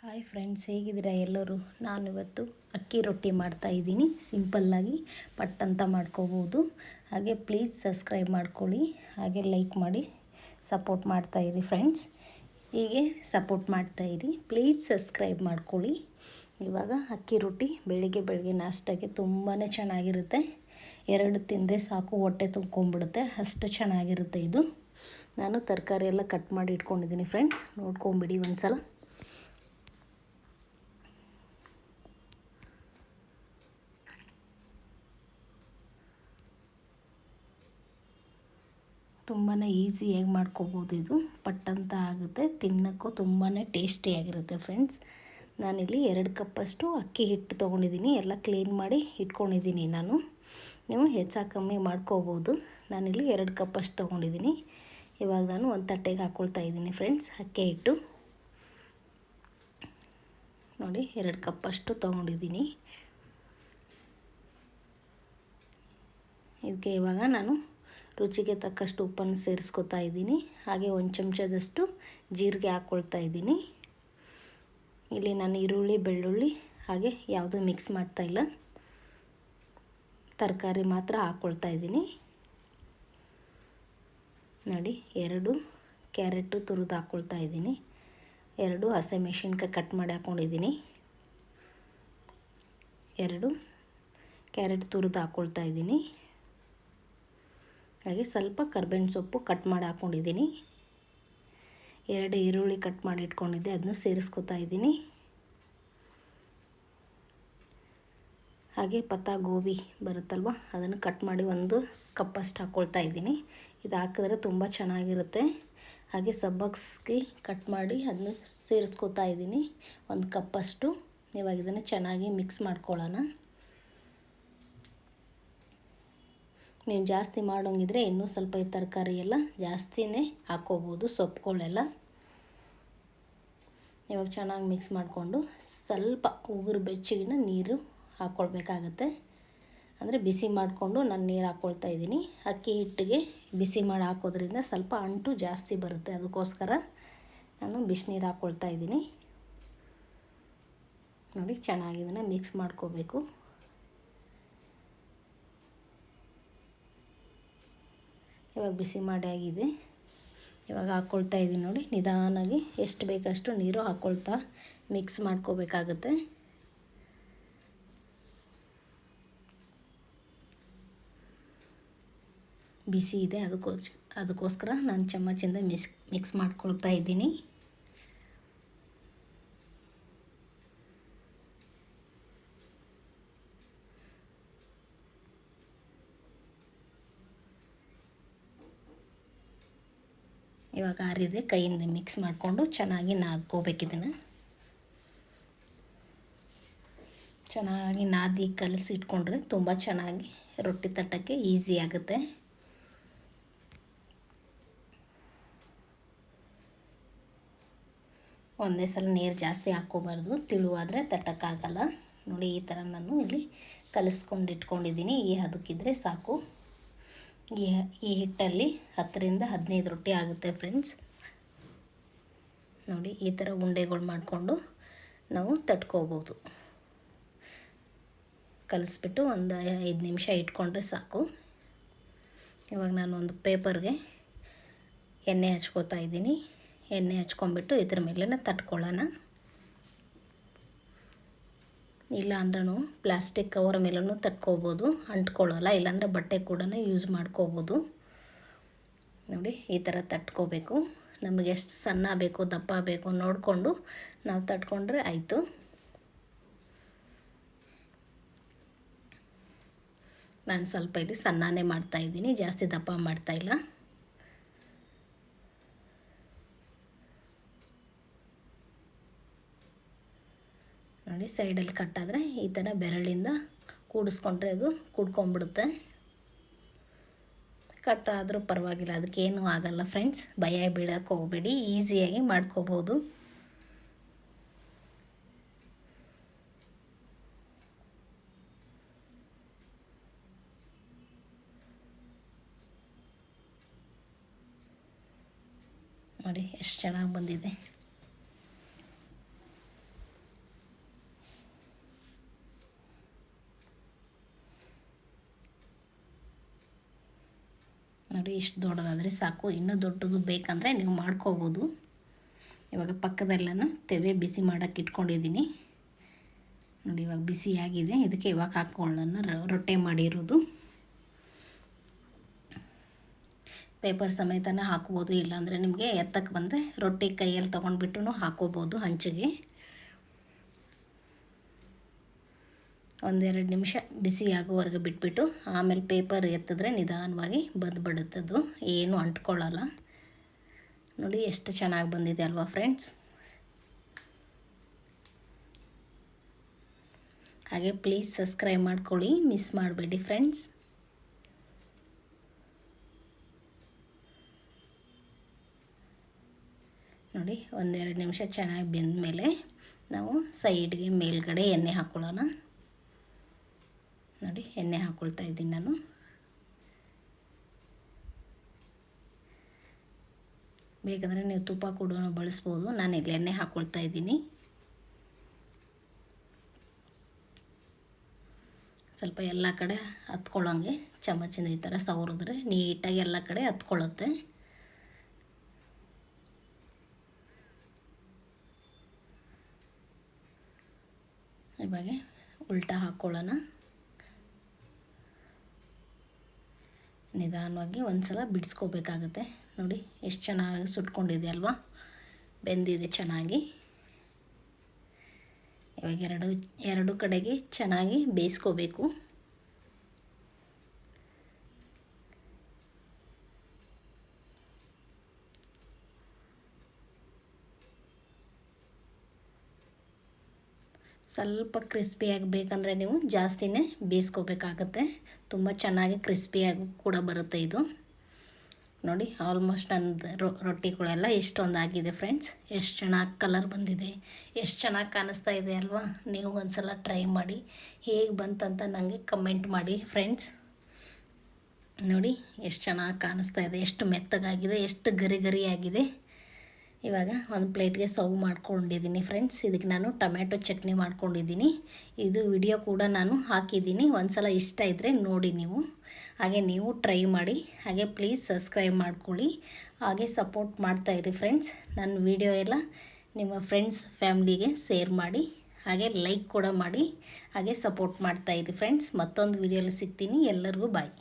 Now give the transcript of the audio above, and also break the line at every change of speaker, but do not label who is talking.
Hi friends ಹೇಗಿದ್ದೀರಾ ಎಲ್ಲರೂ? ನಾನು ಇವತ್ತು ಅಕ್ಕಿ ರೊಟ್ಟಿ ಮಾಡ್ತಾ ಇದ್ದೀನಿ. ಸಿಂಪಲ್ಲಾಗಿ ಪಟ್ ಅಂತ ಮಾಡ್ಕೋಬೋದು. ಹಾಗೆ ಪ್ಲೀಸ್ ಸಬ್ಸ್ಕ್ರೈಬ್ ಮಾಡ್ಕೊಳ್ಳಿ. ಹಾಗೆ ಲೈಕ್ ಮಾಡಿ ಸಪೋರ್ಟ್ ಮಾಡ್ತಾಯಿರಿ ಫ್ರೆಂಡ್ಸ್ ಹೀಗೆ ಸಪೋರ್ಟ್ ಮಾಡ್ತಾಯಿರಿ ಪ್ಲೀಸ್ ಸಬ್ಸ್ಕ್ರೈಬ್ ಮಾಡ್ಕೊಳ್ಳಿ. ಇವಾಗ ಅಕ್ಕಿ ರೊಟ್ಟಿ ಬೆಳಿಗ್ಗೆ ಬೆಳಿಗ್ಗೆ ನಾಷ್ಟಕ್ಕೆ ತುಂಬಾ ಚೆನ್ನಾಗಿರುತ್ತೆ. ಎರಡು ತಿಂದರೆ ಸಾಕು ಹೊಟ್ಟೆ ತುಂಬ್ಕೊಂಡ್ಬಿಡುತ್ತೆ. ಅಷ್ಟು ಚೆನ್ನಾಗಿರುತ್ತೆ ಇದು. ನಾನು ತರಕಾರಿ ಎಲ್ಲ ಕಟ್ ಮಾಡಿ ಇಟ್ಕೊಂಡಿದ್ದೀನಿ ಫ್ರೆಂಡ್ಸ್ ನೋಡ್ಕೊಂಬಿಡಿ ಒಂದು ಸಲ ತುಂಬಾ ಈಸಿಯಾಗಿ ಮಾಡ್ಕೋಬೋದು ಇದು. ಪಟ್ಟಂತ ಆಗುತ್ತೆ. ತಿನ್ನೋಕ್ಕೂ ತುಂಬಾ ಟೇಸ್ಟಿಯಾಗಿರುತ್ತೆ ಫ್ರೆಂಡ್ಸ್ ನಾನಿಲ್ಲಿ ಎರಡು ಕಪ್ಪಷ್ಟು ಅಕ್ಕಿ ಹಿಟ್ಟು ತೊಗೊಂಡಿದ್ದೀನಿ. ಎಲ್ಲ ಕ್ಲೀನ್ ಮಾಡಿ ಇಟ್ಕೊಂಡಿದ್ದೀನಿ ನಾನು. ನೀವು ಹೆಚ್ಚು ಕಮ್ಮಿ ಮಾಡ್ಕೋಬೋದು. ನಾನಿಲ್ಲಿ ಎರಡು ಕಪ್ಪಷ್ಟು ತೊಗೊಂಡಿದ್ದೀನಿ. ಇವಾಗ ನಾನು ಒಂದು ತಟ್ಟೆಗೆ ಹಾಕ್ಕೊಳ್ತಾ ಇದ್ದೀನಿ ಫ್ರೆಂಡ್ಸ್ ಅಕ್ಕಿ ಹಿಟ್ಟು. ನೋಡಿ, ಎರಡು ಕಪ್ಪಷ್ಟು ತೊಗೊಂಡಿದ್ದೀನಿ. ಇದಕ್ಕೆ ಇವಾಗ ನಾನು ರುಚಿಗೆ ತಕ್ಕಷ್ಟು ಉಪ್ಪನ್ನು ಸೇರಿಸ್ಕೊತಾ ಇದ್ದೀನಿ. ಹಾಗೆ ಒಂದು ಚಮಚದಷ್ಟು ಜೀರಿಗೆ ಹಾಕ್ಕೊಳ್ತಾ ಇದ್ದೀನಿ. ಇಲ್ಲಿ ನಾನು ಈರುಳ್ಳಿ, ಬೆಳ್ಳುಳ್ಳಿ ಹಾಗೆ ಯಾವುದೂ ಮಿಕ್ಸ್ ಮಾಡ್ತಾ ಇಲ್ಲ. ತರಕಾರಿ ಮಾತ್ರ ಹಾಕ್ಕೊಳ್ತಾ ಇದ್ದೀನಿ. ನೋಡಿ, ಎರಡು ಕ್ಯಾರೆಟು ತುರಿದು ಹಾಕ್ಕೊಳ್ತಾ ಇದ್ದೀನಿ. ಎರಡು ಹಸಿಮೆಣ್ಸಿನ್ಕಾಯಿ ಕಟ್ ಮಾಡಿ ಹಾಕ್ಕೊಂಡಿದ್ದೀನಿ ಎರಡು ಕ್ಯಾರೆಟ್ ತುರಿದು ಹಾಕ್ಕೊಳ್ತಾ ಇದ್ದೀನಿ. ಹಾಗೆ ಸ್ವಲ್ಪ ಕರ್ಬೇವಿನ ಸೊಪ್ಪು ಕಟ್ ಮಾಡಿ ಹಾಕ್ಕೊಂಡಿದ್ದೀನಿ ಎರಡು ಈರುಳ್ಳಿ ಕಟ್ ಮಾಡಿ ಇಟ್ಕೊಂಡಿದ್ದೆ ಅದನ್ನು ಸೇರಿಸ್ಕೊತಾ ಇದ್ದೀನಿ. ಹಾಗೆ ಪತ್ತ ಗೋಬಿ ಬರುತ್ತಲ್ವ, ಅದನ್ನು ಕಟ್ ಮಾಡಿ ಒಂದು ಕಪ್ಪಷ್ಟು ಹಾಕ್ಕೊಳ್ತಾ ಇದ್ದೀನಿ. ಇದು ಹಾಕಿದ್ರೆ ತುಂಬ ಚೆನ್ನಾಗಿರುತ್ತೆ. ಹಾಗೆ ಸಬ್ಬಗ್ಸ್ಗೆ ಕಟ್ ಮಾಡಿ ಅದನ್ನು ಸೇರಿಸ್ಕೊತಾ ಇದ್ದೀನಿ. ಒಂದು ಕಪ್ಪಷ್ಟು ಇವಾಗ ಇದನ್ನು ಚೆನ್ನಾಗಿ ಮಿಕ್ಸ್ ಮಾಡ್ಕೊಳ್ಳೋಣ. ನೀವು ಜಾಸ್ತಿ ಮಾಡೋಂಗಿದ್ರೆ ಇನ್ನೂ ಸ್ವಲ್ಪ ಈ ತರಕಾರಿ ಎಲ್ಲ ಜಾಸ್ತಿನೇ ಹಾಕ್ಕೋಬೋದು ಸೊಪ್ಪುಗಳೆಲ್ಲ. ಇವಾಗ ಚೆನ್ನಾಗಿ ಮಿಕ್ಸ್ ಮಾಡಿಕೊಂಡು ಸ್ವಲ್ಪ ಉಗುರು ಬೆಚ್ಚಗಿನ ನೀರು ಹಾಕ್ಕೊಳ್ಬೇಕಾಗತ್ತೆ ಅಂದರೆ ಬಿಸಿ ಮಾಡಿಕೊಂಡು ನಾನು ನೀರು ಹಾಕ್ಕೊಳ್ತಾ ಇದ್ದೀನಿ. ಅಕ್ಕಿ ಹಿಟ್ಟಿಗೆ ಬಿಸಿ ಮಾಡಿ ಹಾಕೋದ್ರಿಂದ ಸ್ವಲ್ಪ ಅಂಟು ಜಾಸ್ತಿ ಬರುತ್ತೆ ಅದಕ್ಕೋಸ್ಕರ ನಾನು ಬಿಸಿನೀರು ಹಾಕ್ಕೊಳ್ತಾ ಇದ್ದೀನಿ. ನೋಡಿ ಚೆನ್ನಾಗಿ ಇದನ್ನು ಮಿಕ್ಸ್ ಮಾಡ್ಕೋಬೇಕು. ಇವಾಗ ಬಿಸಿ ಮಾಡಿ ಆಗಿದೆ. ಇವಾಗ ಹಾಕ್ಕೊಳ್ತಾ ಇದ್ದೀನಿ ನೋಡಿ. ನಿಧಾನಾಗಿ ಎಷ್ಟು ಬೇಕಷ್ಟು ನೀರು ಹಾಕ್ಕೊಳ್ತಾ ಮಿಕ್ಸ್ ಮಾಡ್ಕೋಬೇಕಾಗುತ್ತೆ. ಬಿಸಿ ಇದೆ. ಅದಕ್ಕೋಸ್ ಅದಕ್ಕೋಸ್ಕರ ನಾನು ಚಮಚಿಂದ ಮಿಸ್ ಮಿಕ್ಸ್ ಮಾಡ್ಕೊಳ್ತಾ ಇದ್ದೀನಿ ಇವಾಗ ಆರಿದೆ, ಕೈಯಿಂದ ಮಿಕ್ಸ್ ಮಾಡಿಕೊಂಡು ಚೆನ್ನಾಗಿ ನಾದ್ಕೋಬೇಕು ಇದನ್ನು. ಚೆನ್ನಾಗಿ ನಾದಿ, ಕಲಸಿ ಇಟ್ಕೊಂಡ್ರೆ ತುಂಬ ಚೆನ್ನಾಗಿ ರೊಟ್ಟಿ ತಟ್ಟಕ್ಕೆ ಈಸಿ ಆಗುತ್ತೆ. ಒಂದೇ ಸಲ ನೀರು ಜಾಸ್ತಿ ಹಾಕ್ಕೋಬಾರ್ದು, ತಿಳುವಾದರೆ ತಟ್ಟಕ್ಕಾಗಲ್ಲ. ನೋಡಿ, ಈ ಥರ ನಾನು ಇಲ್ಲಿ ಕಲಿಸ್ಕೊಂಡು ಇಟ್ಕೊಂಡಿದ್ದೀನಿ. ಈ ಹದಕ್ಕಿದ್ರೆ ಸಾಕು. ಈ ಈ ಹಿಟ್ಟಲ್ಲಿ ಹತ್ತರಿಂದ ಹದಿನೈದು ರೊಟ್ಟಿ ಆಗುತ್ತೆ ಫ್ರೆಂಡ್ಸ್ ನೋಡಿ, ಈ ಥರ ಉಂಡೆಗಳು ಮಾಡಿಕೊಂಡು ನಾವು ತಟ್ಕೋಬೋದು. ಕಲಿಸ್ಬಿಟ್ಟು ಒಂದು ಐದು ನಿಮಿಷ ಇಟ್ಕೊಂಡ್ರೆ ಸಾಕು. ಇವಾಗ ನಾನು ಒಂದು ಪೇಪರ್ಗೆ ಎಣ್ಣೆ ಹಚ್ಕೋತಾ ಇದ್ದೀನಿ. ಎಣ್ಣೆ ಹಚ್ಕೊಂಬಿಟ್ಟು ಇದ್ರ ಮೇಲೆ ತಟ್ಕೊಳ್ಳೋಣ. ಇಲ್ಲ ಅಂದ್ರೂ ಪ್ಲಾಸ್ಟಿಕ್ ಕವರ್ ಮೇಲೂ ತಟ್ಕೋಬೋದು, ಅಂಟ್ಕೊಳ್ಳೋಲ್ಲ, ಇಲ್ಲಾಂದರೆ ಬಟ್ಟೆ ಕೂಡ ಯೂಸ್ ಮಾಡ್ಕೋಬೋದು. ನೋಡಿ, ಈ ಥರ ತಟ್ಕೋಬೇಕು. ನಮಗೆ ಎಷ್ಟು ಸಣ್ಣ ಬೇಕು, ದಪ್ಪ ಬೇಕು ನೋಡಿಕೊಂಡು ನಾವು ತಟ್ಕೊಂಡ್ರೆ ಆಯಿತು. ನಾನು ಸ್ವಲ್ಪ ಇಲ್ಲಿ ಸಣ್ಣನೇ ಮಾಡ್ತಾಯಿದ್ದೀನಿ ಜಾಸ್ತಿ ದಪ್ಪ ಮಾಡ್ತಾಯಿಲ್ಲ ನೋಡಿ ಸೈಡಲ್ಲಿ ಕಟ್ಟಾದರೆ ಈ ಥರ ಬೆರಳಿಂದ ಕೂಡಿಸ್ಕೊಂಡ್ರೆ ಅದು ಕೂಡ್ಕೊಂಬಿಡುತ್ತೆ ಕಟ್ಟಾದರೂ ಪರವಾಗಿಲ್ಲ, ಅದಕ್ಕೇನು ಆಗಲ್ಲ ಫ್ರೆಂಡ್ಸ್ ಭಯ ಬೀಳಕ್ಕೆ ಹೋಗಬೇಡಿ ಈಸಿಯಾಗಿ ಮಾಡ್ಕೋಬೋದು. ನೋಡಿ, ಎಷ್ಟು ಚೆನ್ನಾಗಿ ಬಂದಿದೆ. ನೋಡಿ ಇಷ್ಟು ದೊಡ್ಡದಾದರೆ ಸಾಕು. ಇನ್ನೂ ದೊಡ್ಡದು ಬೇಕಂದರೆ ನೀವು ಮಾಡ್ಕೋಬೋದು. ಇವಾಗ ಪಕ್ಕದಲ್ಲೂ ತೆವೆ ಬಿಸಿ ಮಾಡೋಕ್ಕೆ ಇಟ್ಕೊಂಡಿದ್ದೀನಿ. ನೋಡಿ, ಇವಾಗ ಆಗಿದೆ. ಇದಕ್ಕೆ ಇವಾಗ ಹಾಕ್ಕೊಳ್ಳೋಣ ರೊಟ್ಟೆ ಮಾಡಿರೋದು. ಪೇಪರ್ ಸಮೇತನ ಹಾಕ್ಬೋದು. ಇಲ್ಲಾಂದರೆ ನಿಮಗೆ ಎತ್ತಕ್ಕೆ ಬಂದರೆ ರೊಟ್ಟಿ ಕೈಯಲ್ಲಿ ತೊಗೊಂಡ್ಬಿಟ್ಟು ಹಾಕ್ಕೋಬೋದು ಹಂಚಿಗೆ. ಒಂದೆರಡು ನಿಮಿಷ ಬಿಸಿ ಆಗುವವರೆಗೆ ಬಿಟ್ಬಿಟ್ಟು ಆಮೇಲೆ ಪೇಪರ್ ಎತ್ತಿದ್ರೆ ನಿಧಾನವಾಗಿ ಬಂದುಬಿಡುತ್ತದು ಏನು ಅಂಟ್ಕೊಳ್ಳಲ್ಲ. ನೋಡಿ ಎಷ್ಟು ಚೆನ್ನಾಗಿ ಬಂದಿದೆ ಅಲ್ವಾ ಫ್ರೆಂಡ್ಸ್? ಹಾಗೆ ಪ್ಲೀಸ್ ಸಬ್ಸ್ಕ್ರೈಬ್ ಮಾಡ್ಕೊಳ್ಳಿ. ಮಿಸ್ ಮಾಡಬೇಡಿ ಫ್ರೆಂಡ್ಸ್. ನೋಡಿ ಒಂದೆರಡು ನಿಮಿಷ ಚೆನ್ನಾಗಿ ಬೆಂದ ಮೇಲೆ ನಾವು ಸೈಡ್ಗೆ ಮೇಲ್ಗಡೆ ಎಣ್ಣೆ ಹಾಕ್ಕೊಳ್ಳೋಣ ನೋಡಿ, ಎಣ್ಣೆ ಹಾಕ್ಕೊಳ್ತಾ ಇದ್ದೀನಿ ನಾನು. ಬೇಕಂದರೆ ನೀವು ತುಪ್ಪ ಕೂಡ ಬಳಸ್ಬೋದು. ನಾನು ಇಲ್ಲಿ ಎಣ್ಣೆ ಹಾಕ್ಕೊಳ್ತಾ ಇದ್ದೀನಿ. ಸ್ವಲ್ಪ ಎಲ್ಲ ಕಡೆ ಹತ್ಕೊಳ್ಳೋಂಗೆ, ಚಮಚಿಂದ ಈ ಥರ ಸವರಿದ್ರೆ ನೀಟಾಗಿ ಎಲ್ಲ ಕಡೆ ಹತ್ಕೊಳ್ಳುತ್ತೆ. ಇವಾಗ ಉಲ್ಟಾ ಹಾಕ್ಕೊಳ್ಳೋಣ ನಿಧಾನವಾಗಿ ಒಂದು ಸಲ ಬಿಡಿಸ್ಕೋಬೇಕಾಗುತ್ತೆ. ನೋಡಿ, ಎಷ್ಟು ಚೆನ್ನಾಗಿ ಸುಟ್ಕೊಂಡಿದೆ ಅಲ್ವಾ? ಬೆಂದಿದೆ ಚೆನ್ನಾಗಿ. ಇವಾಗ ಎರಡು ಎರಡು ಕಡೆಗೆ ಚೆನ್ನಾಗಿ ಬೇಯಿಸ್ಕೋಬೇಕು. ಸ್ವಲ್ಪ ಕ್ರಿಸ್ಪಿಯಾಗಿ ಬೇಕಂದರೆ ನೀವು ಜಾಸ್ತಿನೇ ಬೇಯಿಸ್ಕೋಬೇಕಾಗತ್ತೆ. ತುಂಬ ಚೆನ್ನಾಗಿ ಕ್ರಿಸ್ಪಿಯಾಗಿ ಕೂಡ ಬರುತ್ತೆ ಇದು. ನೋಡಿ ಆಲ್ಮೋಸ್ಟ್ ನನ್ನ ರೊಟ್ಟಿಗಳೆಲ್ಲ ಎಷ್ಟೊಂದು ಆಗಿದೆ ಫ್ರೆಂಡ್ಸ್ ಎಷ್ಟು ಚೆನ್ನಾಗಿ ಕಲರ್ ಬಂದಿದೆ. ಎಷ್ಟು ಚೆನ್ನಾಗಿ ಕಾಣಿಸ್ತಾ ಇದೆ ಅಲ್ವಾ? ನೀವು ಒಂದು ಸಲ ಟ್ರೈ ಮಾಡಿ. ಹೇಗೆ ಬಂತಂತ ನನಗೆ ಕಮೆಂಟ್ ಮಾಡಿ ಫ್ರೆಂಡ್ಸ್ ನೋಡಿ, ಎಷ್ಟು ಚೆನ್ನಾಗಿ ಕಾಣಿಸ್ತಾ ಇದೆ. ಎಷ್ಟು ಮೆತ್ತಗಾಗಿದೆ, ಎಷ್ಟು ಗರಿ ಗರಿಯಾಗಿದೆ. ಇವಾಗ ಒಂದು ಪ್ಲೇಟ್ಗೆ ಸರ್ವ್ ಮಾಡ್ಕೊಂಡಿದ್ದೀನಿ ಫ್ರೆಂಡ್ಸ್. ಇದಕ್ಕೆ ನಾನು ಟೊಮ್ಯಾಟೊ ಚಟ್ನಿ ಮಾಡ್ಕೊಂಡಿದ್ದೀನಿ. ಇದು ವಿಡಿಯೋ ಕೂಡ ನಾನು ಹಾಕಿದ್ದೀನಿ. ಒಂದು ಸಲ ಇಷ್ಟ ಇದ್ದರೆ ನೋಡಿ ನೀವು. ಹಾಗೆ ನೀವು ಟ್ರೈ ಮಾಡಿ. ಹಾಗೆ ಪ್ಲೀಸ್ ಸಬ್ಸ್ಕ್ರೈಬ್ ಮಾಡ್ಕೊಳ್ಳಿ. ಹಾಗೆ ಸಪೋರ್ಟ್ ಮಾಡ್ತಾಯಿರಿ ಫ್ರೆಂಡ್ಸ್. ನನ್ನ ವಿಡಿಯೋ ಎಲ್ಲ ನಿಮ್ಮ ಫ್ರೆಂಡ್ಸ್, ಫ್ಯಾಮ್ಲಿಗೆ ಶೇರ್ ಮಾಡಿ. ಹಾಗೆ ಲೈಕ್ ಕೂಡ ಮಾಡಿ. ಹಾಗೆ ಸಪೋರ್ಟ್ ಮಾಡ್ತಾಯಿರಿ ಫ್ರೆಂಡ್ಸ್. ಮತ್ತೊಂದು ವಿಡಿಯೋಲಿ ಸಿಗ್ತೀನಿ. ಎಲ್ಲರಿಗೂ ಬಾಯ್.